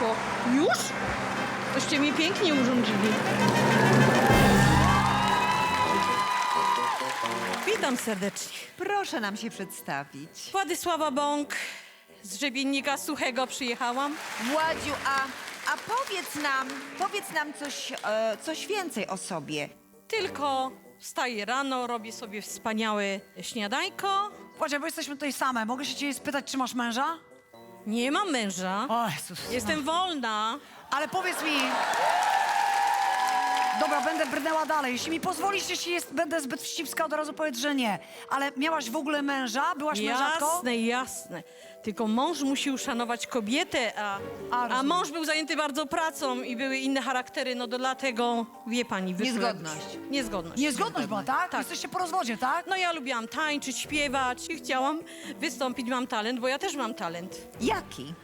matko, już? Toście mi pięknie urządzili. Witam serdecznie. Proszę nam się przedstawić. Władysława Bąk, z Żebiennika Suchego przyjechałam. Władziu, a, a powiedz nam, powiedz nam coś, e, coś więcej o sobie. Tylko wstaję rano, robię sobie wspaniałe śniadajko. Władzia, bo jesteśmy tutaj same. Mogę się cię spytać, czy masz męża? Nie mam męża. O Jezus. Jestem wolna. Ale powiedz mi... Dobra, będę brnęła dalej. Jeśli mi pozwolisz, jeśli jest, będę zbyt wścibska, od razu powiedz, że nie. Ale miałaś w ogóle męża? Byłaś mężatką? Jasne, jasne. Tylko mąż musi uszanować kobietę, a, A, a rozumiem. mąż był zajęty bardzo pracą i były inne charaktery, no to dlatego, wie pani, wyszły Niezgodność. Niezgodność. Niezgodność była, tak? Tak. Jesteście po rozwodzie, tak? No ja lubiłam tańczyć, śpiewać i chciałam wystąpić, mam talent, bo ja też mam talent. Jaki?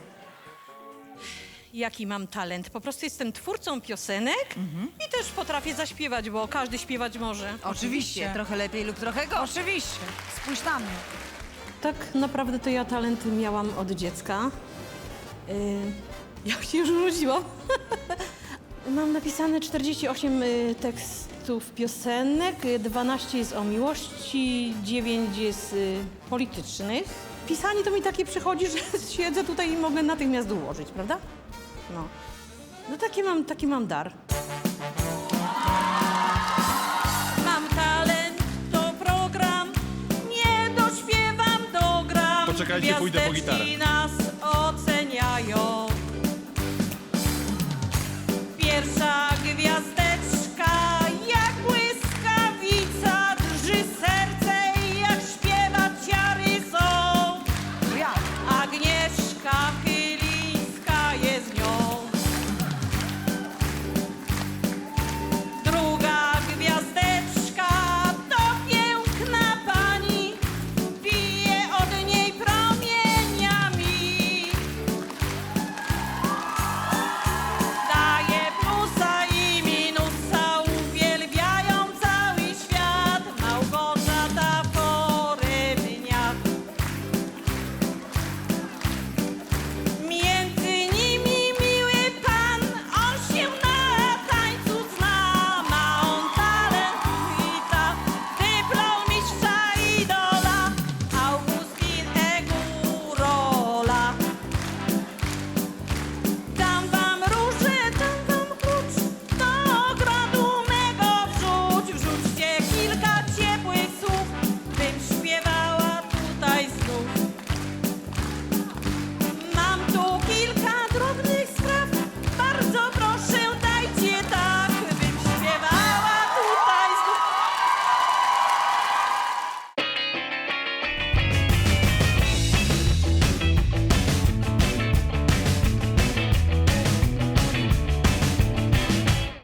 Jaki mam talent? Po prostu jestem twórcą piosenek Mhm. i też potrafię zaśpiewać, bo każdy śpiewać może. Oczywiście. Trochę lepiej lub trochę gorzej. Oczywiście. Spójrz na mnie. Tak naprawdę to ja talenty miałam od dziecka. Yy, jak się już urodziłam. Mam napisane 48 y, tekstów piosenek, y, 12 jest o miłości, 9 jest y, politycznych. Pisanie to mi takie przychodzi, że siedzę tutaj i mogę natychmiast ułożyć, prawda? No. No taki mam, taki mam dar. Mam talent, to program, nie dośpiewam, dogram. Poczekajcie, pójdę po Gwiazdeczki gitarę.